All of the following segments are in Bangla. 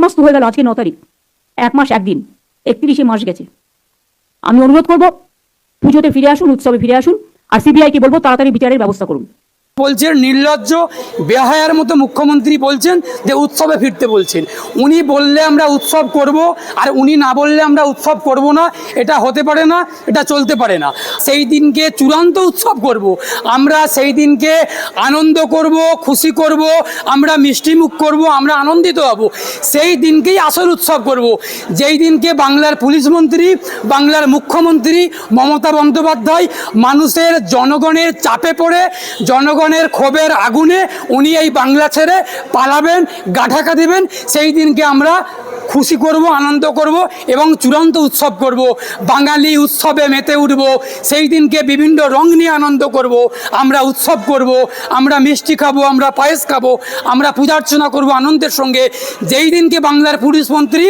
মাস তো হয়ে গেল, আজকে ন তারিখ। এক মাস, একদিন। একত্রিশে মাস গেছে। আমি অনুরোধ করব, পুজোতে ফিরে আসুন, উৎসবে ফিরে আসুন, আর সিবিআইকে বলব, তাড়াতাড়ি বিচারের ব্যবস্থা করুন। বলছেন, নির্লজ্জ, বেহায়ার মতো মুখ্যমন্ত্রী বলছেন যে উৎসবে ফিরতে বলছেন। উনি বললে আমরা উৎসব করব, আর উনি না বললে আমরা উৎসব করব না। এটা হতে পারে না, এটা চলতে পারে না। সেই দিনকে চূড়ান্ত উৎসব করব। আমরা সেই দিনকে আনন্দ করব, খুশি করব, আমরা মিষ্টিমুখ করব, আমরা আনন্দিত হব। সেই দিনকেই আসল উৎসব করব। যেই দিনকে বাংলার পুলিশ মন্ত্রী, বাংলার মুখ্যমন্ত্রী মমতা বন্দ্যোপাধ্যায় মানুষের জনগণের চাপে পড়ে জনগণের ক্ষোভের আগুনে উনি এই বাংলা ছেড়ে পালাবেন গাঠাকা দিবেন। সেই দিনকে আমরা খুশি করব, আনন্দ করব এবং চূড়ান্ত উৎসব করব। বাঙালি উৎসবে মেতে উঠব, সেই দিনকে বিভিন্ন রং নিয়ে আনন্দ করব। আমরা উৎসব করব, আমরা মিষ্টি খাব, আমরা পায়েস খাব, আমরা পূজার্চনা করব আনন্দের সঙ্গে। যেই দিনকে বাংলার পুলিশ মন্ত্রী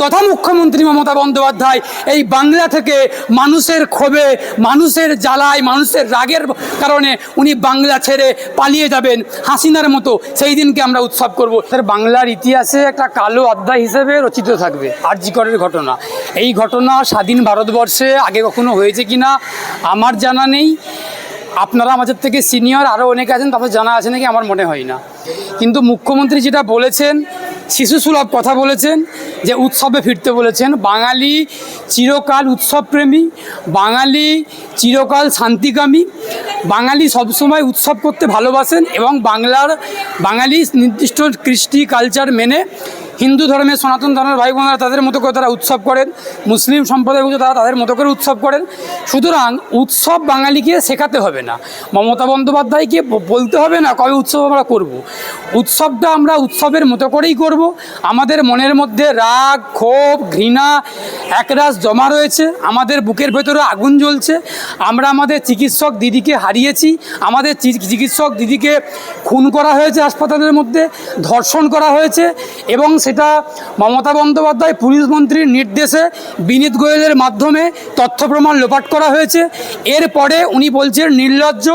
তথা মুখ্যমন্ত্রী মমতা বন্দ্যোপাধ্যায় এই বাংলা থেকে মানুষের ক্ষোভে, মানুষের জ্বালায়, মানুষের রাগের কারণে উনি বাংলা ছেড়ে পালিয়ে যাবেন হাসিনার মতো, সেই দিনকে আমরা উৎসব করব। বাংলার ইতিহাসে একটা কালো অধ্যায় হিসেবে রচিত থাকবে। আরজিকরের ঘটনা। এই ঘটনা স্বাধীন ভারতবর্ষে আগে কখনো হয়েছে কিনা, আমার জানা নেই। আপনারা আমাদের থেকে সিনিয়র আরও অনেকে আছেন তাদের জানা আছে নাকি, আমার মনে হয় না। কিন্তু মুখ্যমন্ত্রী যেটা বলেছেন, শিশু সুলভ কথা বলেছেন, যে উৎসবে ফিরতে বলেছেন, বাঙালি চিরকাল উৎসবপ্রেমী, বাঙালি চিরকাল শান্তিকামী, বাঙালি সবসময় উৎসব করতে ভালোবাসেন এবং বাংলার বাঙালি নির্দিষ্ট কৃষ্টি কালচার মেনে হিন্দু ধর্মের সনাতন ধর্মের ভাই বোনেরা তাদের মতো করে তারা উৎসব করেন, মুসলিম সম্প্রদায় তারা তাদের মতো করে উৎসব করেন। সুতরাং উৎসব বাঙালিকে শেখাতে হবে না। মমতা বন্দ্যোপাধ্যায়কে বলতে হবে না কবে উৎসব আমরা করব। উৎসবটা আমরা উৎসবের মতো করেই করব। আমাদের মনের মধ্যে রাগ, ক্ষোভ, ঘৃণা, একরাশ জমা রয়েছে। আমাদের বুকের ভেতরে আগুন জ্বলছে। আমরা আমাদের চিকিৎসক দিদিকে হারিয়েছি। আমাদের চিকিৎসক দিদিকে খুন করা হয়েছে হাসপাতালের মধ্যে, ধর্ষণ করা হয়েছে এবং সেটা মমতা বন্দ্যোপাধ্যায় পুলিশ মন্ত্রীর নির্দেশে বিনীত গোয়েলের মাধ্যমে তথ্য প্রমাণ লোপাট করা হয়েছে। এরপরে উনি বলছেন, নির্লজ্জ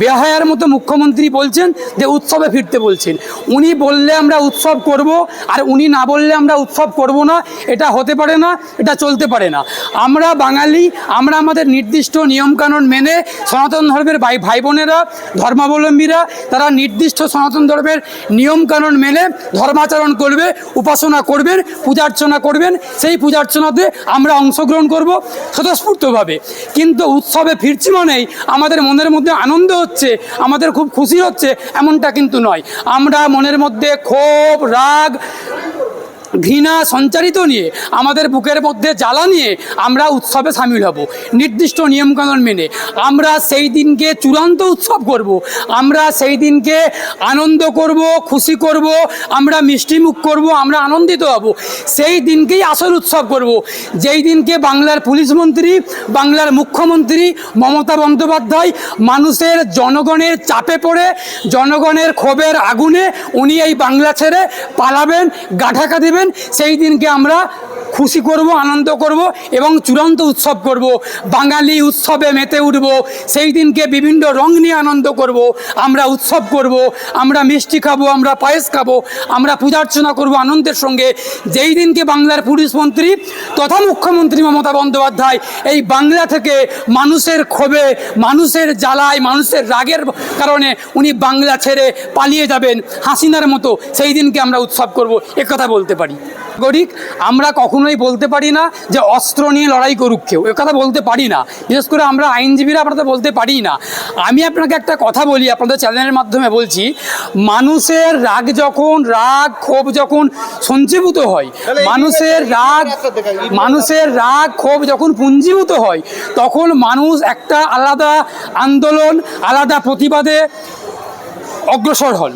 বেহায়ার মতো মুখ্যমন্ত্রী বলছেন যে উৎসবে ফিরতে বলছেন। উনি বললে আমরা উৎসব করব, আর উনি না বললে আমরা উৎসব করব না। এটা হতে পারে না, এটা চলতে পারে না। আমরা বাঙালি, আমরা আমাদের নির্দিষ্ট নিয়মকানুন মেনে সনাতন ধর্মের ভাই ভাই বোনেরা ধর্মাবলম্বীরা, তারা নির্দিষ্ট সনাতন ধর্মের নিয়মকানুন মেনে ধর্মাচরণ করবে। উপাসনা করবেন, পূজার্চনা করবেন, সেই পূজার্চনাতে আমরা অংশগ্রহণ করব স্বতঃস্ফূর্তভাবে। কিন্তু উৎসবে ফিরছি মানেই আমাদের মনের মধ্যে আনন্দ হচ্ছে, আমাদের খুব খুশি হচ্ছে, এমনটা কিন্তু নয়। আমরা মনের মধ্যে ক্ষোভ, রাগ ঘৃণা সঞ্চারিত নিয়ে, আমাদের বুকের মধ্যে জ্বালা নিয়ে আমরা উৎসবে সামিল হব। নির্দিষ্ট নিয়মকানুন মেনে আমরা সেই দিনকে চূড়ান্ত উৎসব করব। আমরা সেই দিনকে আনন্দ করব, খুশি করব, আমরা মিষ্টিমুখ করব, আমরা আনন্দিত হব। সেই দিনকেই আসল উৎসব করব। যেই দিনকে বাংলার পুলিশ মন্ত্রী, বাংলার মুখ্যমন্ত্রী মমতা বন্দ্যোপাধ্যায় মানুষের জনগণের চাপে পড়ে, জনগণের ক্ষোভের আগুনে উনি এই বাংলা ছেড়ে পালাবেন গাঠাকা দেবেন সেই দিনকে আমরা খুশি করব, আনন্দ করব এবং চূড়ান্ত উৎসব করব। বাঙালি উৎসবে মেতে উঠব, সেই দিনকে বিভিন্ন রং নিয়ে আনন্দ করব। আমরা উৎসব করব, আমরা মিষ্টি খাব, আমরা পায়েস খাব, আমরা পূজার্চনা করব আনন্দের সঙ্গে। যেই দিনকে বাংলার পুলিশ মন্ত্রী তথা মুখ্যমন্ত্রী মমতা বন্দ্যোপাধ্যায় এই বাংলা থেকে মানুষের ক্ষোভে, মানুষের জ্বালায়, মানুষের রাগের কারণে উনি বাংলা ছেড়ে পালিয়ে যাবেন হাসিনার মতো, সেই দিনকে আমরা উৎসব করব। কথা বলতে পারি। নাগরিক আমরা কখনোই বলতে পারি না যে অস্ত্র নিয়ে লড়াই করুক কেউ। এ কথা বলতে পারি না। বিশেষ করে আমরা আইনজীবীরা আপনাদের বলতে পারি না। আমি আপনাকে একটা কথা বলি আপনাদের চ্যানেলের মাধ্যমে বলছি মানুষের রাগ যখন রাগ ক্ষোভ যখন সঞ্জীভূত হয় মানুষের রাগ মানুষের রাগ ক্ষোভ যখন পুঞ্জীভূত হয় তখন মানুষ একটা আলাদা আন্দোলন আলাদা প্রতিবাদে অগ্রসর হন।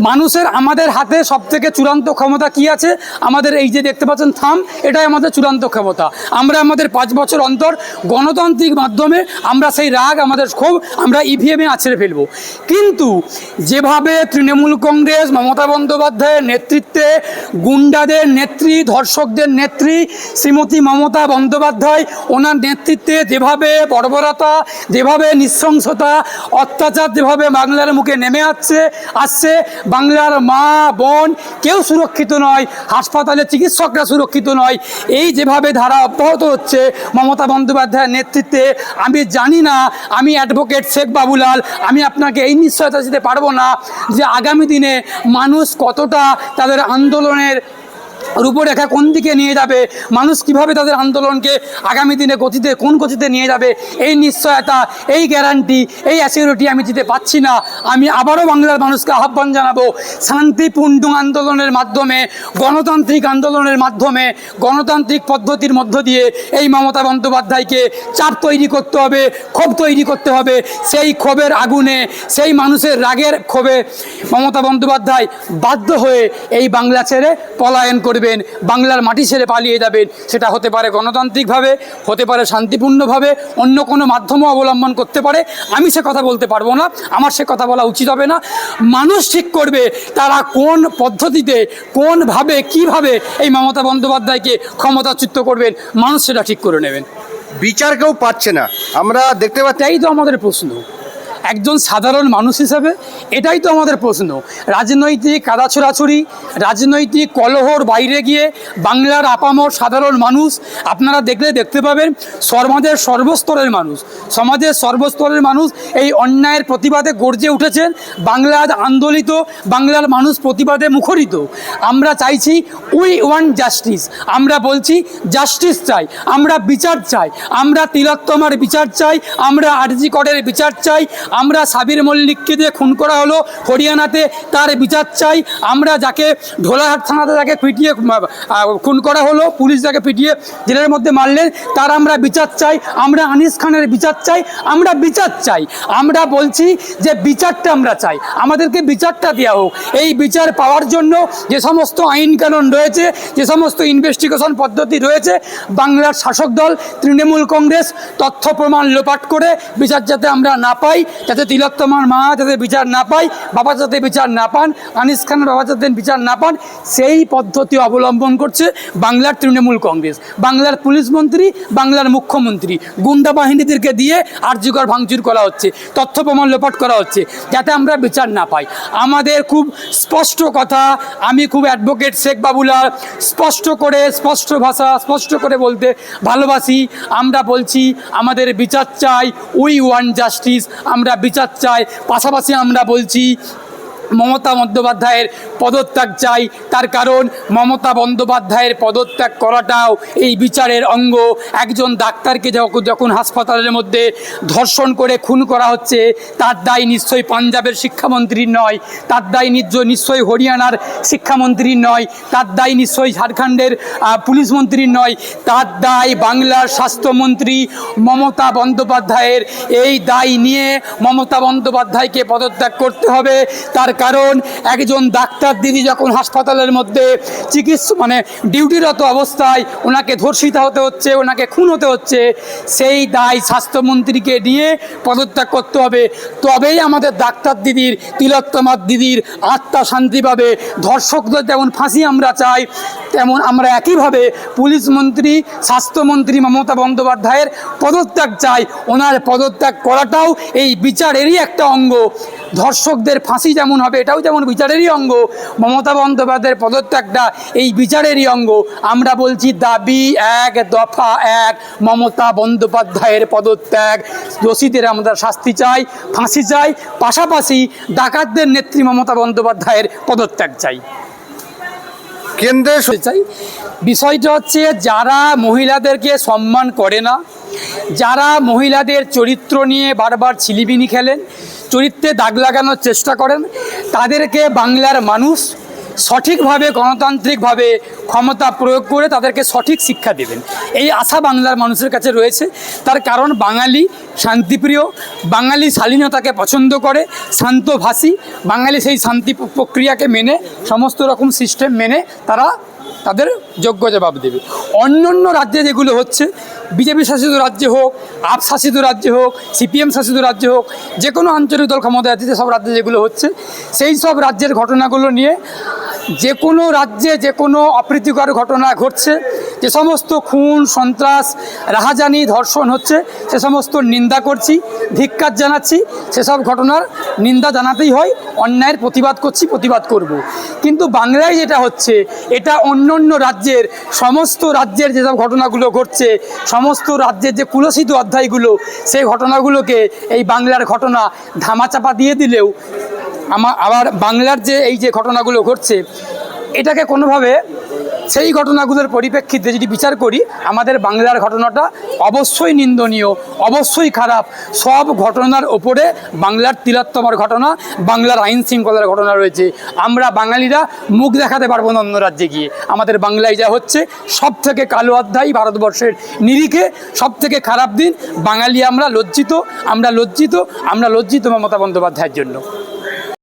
মানুষের আমাদের হাতে সব থেকে চূড়ান্ত ক্ষমতা কি আছে? আমাদের এই যে দেখতে পাচ্ছেন, থাম, এটাই আমাদের চূড়ান্ত ক্ষমতা। আমরা আমাদের পাঁচ বছর অন্তর গণতান্ত্রিক মাধ্যমে আমরা সেই রাগ, আমাদের ক্ষোভ আমরা ইভিএমে আছড়ে ফেলব। কিন্তু যেভাবে তৃণমূল কংগ্রেস, মমতা বন্দ্যোপাধ্যায়ের নেতৃত্বে, গুন্ডাদের নেত্রী, ধর্ষকদের নেত্রী, শ্রীমতী মমতা বন্দ্যোপাধ্যায় ওনার নেতৃত্বে যেভাবে বর্বরতা, যেভাবে নৃশংসতা, অত্যাচার যেভাবে বাংলার মুখে নেমে আসছে আসছে বাংলার মা, বোন কেউ সুরক্ষিত নয়, হাসপাতালে চিকিৎসকরা সুরক্ষিত নয়। এই যেভাবে ধারা অব্যাহত হচ্ছে, মমতা বন্দ্যোপাধ্যায়ের নেতৃত্বে, আমি জানি না, আমি অ্যাডভোকেট শেখ বাবুলাল, আমি আপনাকে এই নিশ্চয়তা দিতে পারব না যে আগামী দিনে মানুষ কতটা তাদের আন্দোলনের রূপরেখা কোন দিকে নিয়ে যাবে? মানুষ কীভাবে তাদের আন্দোলনকে আগামী দিনে গতিতে, কোন গতিতে নিয়ে যাবে? এই নিশ্চয়তা, এই গ্যারান্টি এই অ্যাসিউরিটি আমি দিতে পাচ্ছি না। আমি আবারও বাংলার মানুষকে আহ্বান জানাব, শান্তিপূর্ণ আন্দোলনের মাধ্যমে, গণতান্ত্রিক আন্দোলনের মাধ্যমে, গণতান্ত্রিক পদ্ধতির মধ্য দিয়ে এই মমতা বন্দ্যোপাধ্যায়কে চাপ তৈরি করতে হবে, ক্ষোভ তৈরি করতে হবে। সেই ক্ষোভের আগুনে, সেই মানুষের রাগের ক্ষোভে মমতা বন্দ্যোপাধ্যায় বাধ্য হয়ে এই বাংলা ছেড়ে পলায়ন করবেন বাংলার মাটি ছেড়ে পালিয়ে যাবেন। সেটা হতে পারে গণতান্ত্রিকভাবে হতে পারে শান্তিপূর্ণভাবে অন্য কোনো মাধ্যমও অবলম্বন করতে পারে। আমি সে কথা বলতে পারব না আমার সে কথা বলা উচিত হবে না। মানুষ ঠিক করবে তারা কোন পদ্ধতিতে কোনভাবে কীভাবে এই মমতা বন্দ্যোপাধ্যায়কে ক্ষমতাচ্যুত করবেন মানুষ সেটা ঠিক করে নেবেন। বিচার কেউ পাচ্ছে না। আমরা দেখতে পাচ্ছি এটাই তো আমাদের প্রশ্ন। একজন সাধারণ মানুষ হিসাবে? এটাই তো আমাদের প্রশ্ন। রাজনৈতিক কাদা ছোড়াছুড়ি রাজনৈতিক কলহর বাইরে গিয়ে বাংলার আপামর সাধারণ মানুষ, আপনারা দেখলে দেখতে পাবেন সমাজের সর্বস্তরের মানুষ। সমাজের সর্বস্তরের মানুষ এই অন্যায়ের প্রতিবাদে গর্জে উঠেছেন। বাংলার আন্দোলিত, বাংলার মানুষ প্রতিবাদে মুখরিত। আমরা চাইছি উই ওয়ান জাস্টিস। আমরা বলছি জাস্টিস চাই। আমরা বিচার চাই। আমরা তিলোত্তমার বিচার চাই। আমরা আরজি করের বিচার চাই। আমরা সাবির মল্লিককে দিয়ে খুন করা হলো হরিয়ানাতে, তার বিচার চাই। আমরা যাকে ঢোলাহাট থানাতে যাকে পিটিয়ে খুন করা হলো, পুলিশ যাকে পিটিয়ে জেলের মধ্যে মারলেন, তার আমরা বিচার চাই। আমরা আনিস খানের বিচার চাই। আমরা বিচার চাই। আমরা বলছি যে বিচারটা আমরা চাই। আমাদেরকে বিচারটা দেওয়া হোক। এই বিচার পাওয়ার জন্য যে সমস্ত আইন কানুন রয়েছে, যে সমস্ত ইনভেস্টিগেশন পদ্ধতি রয়েছে, বাংলার শাসক দল, তৃণমূল কংগ্রেস তথ্য প্রমাণ লোপাট করে বিচার যাতে আমরা না পাই যাতে তিলোত্তমার মা যাতে বিচার না পায়, বাবা যাতে বিচার না পান, আনিস খানের বাবা যাতে বিচার না পান, সেই পদ্ধতি অবলম্বন করছে বাংলার তৃণমূল কংগ্রেস, বাংলার পুলিশ মন্ত্রী, বাংলার মুখ্যমন্ত্রী। গুন্ডা বাহিনীদেরকে দিয়ে আর্যিকর ভাঙচুর করা হচ্ছে, তথ্য প্রমাণ লোপাট করা হচ্ছে, যাতে আমরা বিচার না পাই। আমাদের খুব স্পষ্ট কথা, আমি খুব অ্যাডভোকেট শেখ বাবুলাল, স্পষ্ট করে, স্পষ্ট ভাষা, স্পষ্ট করে বলতে ভালোবাসি। আমরা বলছি, আমাদের বিচার চাই উই ওয়ান জাস্টিস আমরা বিচার চাই। পাশাপাশি আমরা বলছি মমতা বন্দ্যোপাধ্যায়ের পদত্যাগ চাই। তার কারণ মমতা বন্দ্যোপাধ্যায়ের পদত্যাগ করাটাও এই বিচারের অঙ্গ। একজন ডাক্তারকে যখন হাসপাতালের মধ্যে ধর্ষণ করে খুন করা হচ্ছে, তার দায় নিশ্চয়ই পাঞ্জাবের শিক্ষামন্ত্রীর নয়। তার দায় নিজ, নিশ্চয়ই হরিয়ানার শিক্ষামন্ত্রীর নয়। তার দায় নিশ্চয়ই ঝাড়খণ্ডের পুলিশ মন্ত্রীর নয়। তার দায় বাংলার স্বাস্থ্যমন্ত্রী মমতা বন্দ্যোপাধ্যায়ের। এই দায় নিয়ে মমতা বন্দ্যোপাধ্যায়কে পদত্যাগ করতে হবে। তার কারণ একজন ডাক্তার দিদি যখন হাসপাতালের মধ্যে চিকিৎসা মানে ডিউটিরত অবস্থায় ওনাকে ধর্ষিতা হতে হচ্ছে, ওনাকে খুন হতে হচ্ছে, সেই দায় স্বাস্থ্যমন্ত্রীকে নিয়ে পদত্যাগ করতে হবে। তবেই আমাদের ডাক্তার দিদির, তিলোত্তমার দিদির আত্মা শান্তি পাবে। ধর্ষকদের যেমন ফাঁসি আমরা চাই, তেমন আমরা একইভাবে পুলিশ মন্ত্রী, স্বাস্থ্যমন্ত্রী মমতা বন্দ্যোপাধ্যায়ের পদত্যাগ চাই। ওনার পদত্যাগ করাটাও এই বিচারেরই একটা অঙ্গ। ধর্ষকদের ফাঁসি যেমন হবে এটাও যেমন বিচারেরই অঙ্গ মমতা বন্দ্যোপাধ্যায়ের পদত্যাগটা এই বিচারেরই অঙ্গ। আমরা বলছি দাবি এক দফা এক মমতা বন্দ্যোপাধ্যায়ের পদত্যাগ। দোষীদের আমরা শাস্তি চাই ফাঁসি চাই পাশাপাশি ডাকাতদের নেত্রী মমতা বন্দ্যোপাধ্যায়ের পদত্যাগ চাই। কেন্দ্রে চাই। বিষয়টা হচ্ছে যারা মহিলাদেরকে সম্মান করে না যারা মহিলাদের চরিত্র নিয়ে বারবার ছিলিবিনি খেলেন, চরিত্রে দাগ লাগানোর চেষ্টা করেন, তাদেরকে বাংলার মানুষ সঠিকভাবে, গণতান্ত্রিকভাবে ক্ষমতা প্রয়োগ করে তাদেরকে সঠিক শিক্ষা দেবেন। এই আশা বাংলার মানুষের কাছে রয়েছে। তার কারণ বাঙালি শান্তিপ্রিয়, বাঙালি শালীনতাকে পছন্দ করে শান্তভাষী বাঙালি সেই শান্তি প্রক্রিয়াকে মেনে, সমস্ত রকম সিস্টেম মেনে তারা তাদের যোগ্য জবাব দেবে। অন্য অন্য রাজ্যে যেগুলো হচ্ছে, বিজেপি শাসিত রাজ্যে হোক, আপ শাসিত রাজ্যে হোক, সিপিএম শাসিত রাজ্যে হোক, যে কোনো আঞ্চলিক দল ক্ষমতায় আছে সব রাজ্যে যেগুলো হচ্ছে, সেই সব রাজ্যের ঘটনাগুলো নিয়ে যে কোনো রাজ্যে যে কোনো অপ্রীতিকর ঘটনা ঘটছে, যে সমস্ত খুন, সন্ত্রাস, রাহাজানি, ধর্ষণ হচ্ছে, সে সমস্ত নিন্দা করছি, ধিক্কার জানাচ্ছি, সেসব ঘটনার নিন্দা জানাতেই হয়, অন্যায়ের প্রতিবাদ করছি, প্রতিবাদ করব। কিন্তু বাংলায় যেটা হচ্ছে, এটা অন্য অন্য রাজ্যের, সমস্ত রাজ্যের যেসব ঘটনাগুলো ঘটছে, সমস্ত রাজ্যের যে কুলসিত অধ্যায়গুলো, সেই ঘটনাগুলোকে এই বাংলার ঘটনা ধামাচাপা দিয়ে দিলেও আমা আবার বাংলার যে এই যে ঘটনাগুলো ঘটছে, এটাকে কোনোভাবে সেই ঘটনাগুলোর পরিপ্রেক্ষিতে যদি বিচার করি, আমাদের বাংলার ঘটনাটা অবশ্যই নিন্দনীয়, অবশ্যই খারাপ। সব ঘটনার ওপরে বাংলার তিলোত্তমার ঘটনা, বাংলার আইন শৃঙ্খলার ঘটনা রয়েছে। আমরা বাঙালিরা মুখ দেখাতে পারব না অন্য রাজ্যে গিয়ে। আমাদের বাংলায় যা হচ্ছে সব থেকে কালো অধ্যায় ভারতবর্ষের নিরিখে সব থেকে খারাপ দিন, বাঙালি আমরা লজ্জিত আমরা লজ্জিত আমরা লজ্জিত মমতা বন্দ্যোপাধ্যায়ের জন্য।